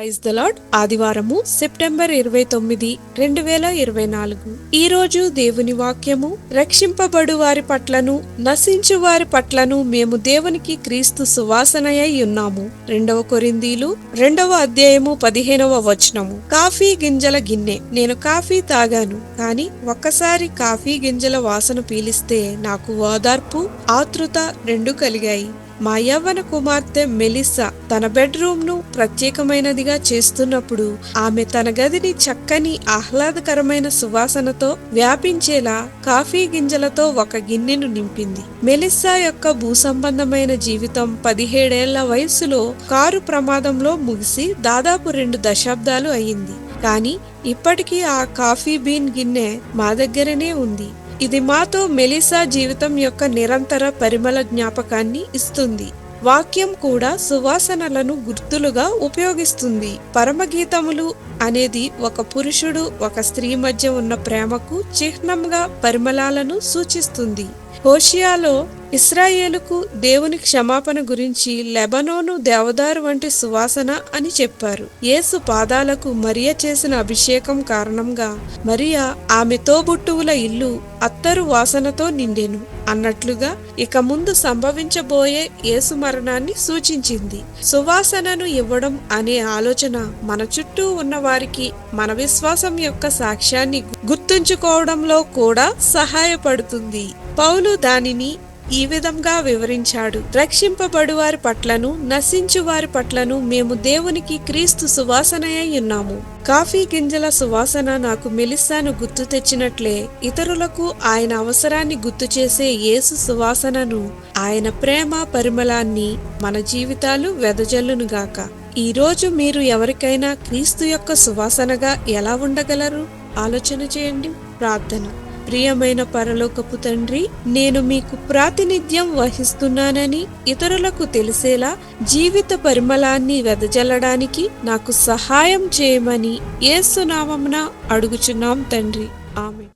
Praise the Lord. ఆదివారము September ఇరవై తొమ్మిది రెండు వేల ఇరవై నాలుగు. ఈ రోజు దేవుని వాక్యము రక్షింపబడు వారి పట్లను నశించు వారి పట్లను మేము దేవునికి క్రీస్తు సువాసనయై ఉన్నాము. రెండవ కొరిందీలు రెండవ అధ్యాయము పదిహేనవ వచనము. కాఫీ గింజల గిన్నె. నేను కాఫీ తాగాను కాని ఒక్కసారి కాఫీ గింజల వాసన పీలిస్తే నాకు ఓదార్పు ఆతృత రెండు కలిగాయి. మా యవ్వన కుమార్తె మెలిస్సా తన బెడ్రూమ్ను ప్రత్యేకమైనదిగా చేస్తున్నప్పుడు ఆమె తన గదిని చక్కని ఆహ్లాదకరమైన సువాసనతో వ్యాపించేలా కాఫీ గింజలతో ఒక గిన్నెను నింపింది. మెలిస్సా యొక్క భూసంబంధమైన జీవితం పదిహేడేళ్ళ వయస్సులో కారు ప్రమాదంలో ముగిసి దాదాపు రెండు దశాబ్దాలు అయింది కానీ ఇప్పటికీ ఆ కాఫీ బీన్ గిన్నె మా దగ్గరనే ఉంది. ఇది మాతో మెలిసా జీవితం యొక్క నిరంతర పరిమళ జ్ఞాపకాన్ని ఇస్తుంది. వాక్యం కూడా సువాసనలను గుర్తులుగా ఉపయోగిస్తుంది. పరమగీతములు అనేది ఒక పురుషుడు ఒక స్త్రీ మధ్య ఉన్న ప్రేమకు చిహ్నంగా పరిమళాలను సూచిస్తుంది. హోషియాలో ఇస్రాయేలుకు దేవుని క్షమాపణ గురించి లెబనోను దేవదారు వంటి సువాసన అని చెప్పారు. యేసు పాదాలకు మరియ చేసిన అభిషేకం కారణంగా మరియా ఆమె తోబుట్టువుల ఇల్లు అత్తరు వాసనతో నిండెను. అన్నట్లుగా ఇక ముందు సంభవించబోయే యేసు మరణాన్ని సూచించింది. సువాసనను ఇవ్వడం అనే ఆలోచన మన చుట్టూ ఉన్న వారికి మన విశ్వాసం యొక్క సాక్ష్యాన్ని గుర్తుంచుకోవడంలో కూడా సహాయపడుతుంది. పౌలు దానిని ఈ విధంగా వివరించాడు. రక్షింపబడు వారి పట్లను నశించు వారి పట్లను మేము దేవునికి క్రీస్తు సువాసనయై ఉన్నాము. కాఫీ గింజల సువాసన నాకు మెలిస్సాను గుర్తు తెచ్చినట్లే ఇతరులకు ఆయన అవసరాన్ని గుర్తు చేసే యేసు సువాసనను ఆయన ప్రేమ పరిమళాన్ని మన జీవితాలు వెదజల్లునుగాక ఈరోజు మీరు ఎవరికైనా క్రీస్తు యొక్క సువాసనగా ఎలా ఉండగలరు? ఆలోచన చేయండి. ప్రార్థన. ప్రియమైన పరలోకపు తండ్రి నేను మీకు ప్రాతినిధ్యం వహిస్తున్నానని ఇతరులకు తెలిసేలా జీవిత పరిమళాన్ని వెదజల్లడానికి నాకు సహాయం చేయమని ఏసునామమున అడుగుచున్నాం తండ్రి. ఆమె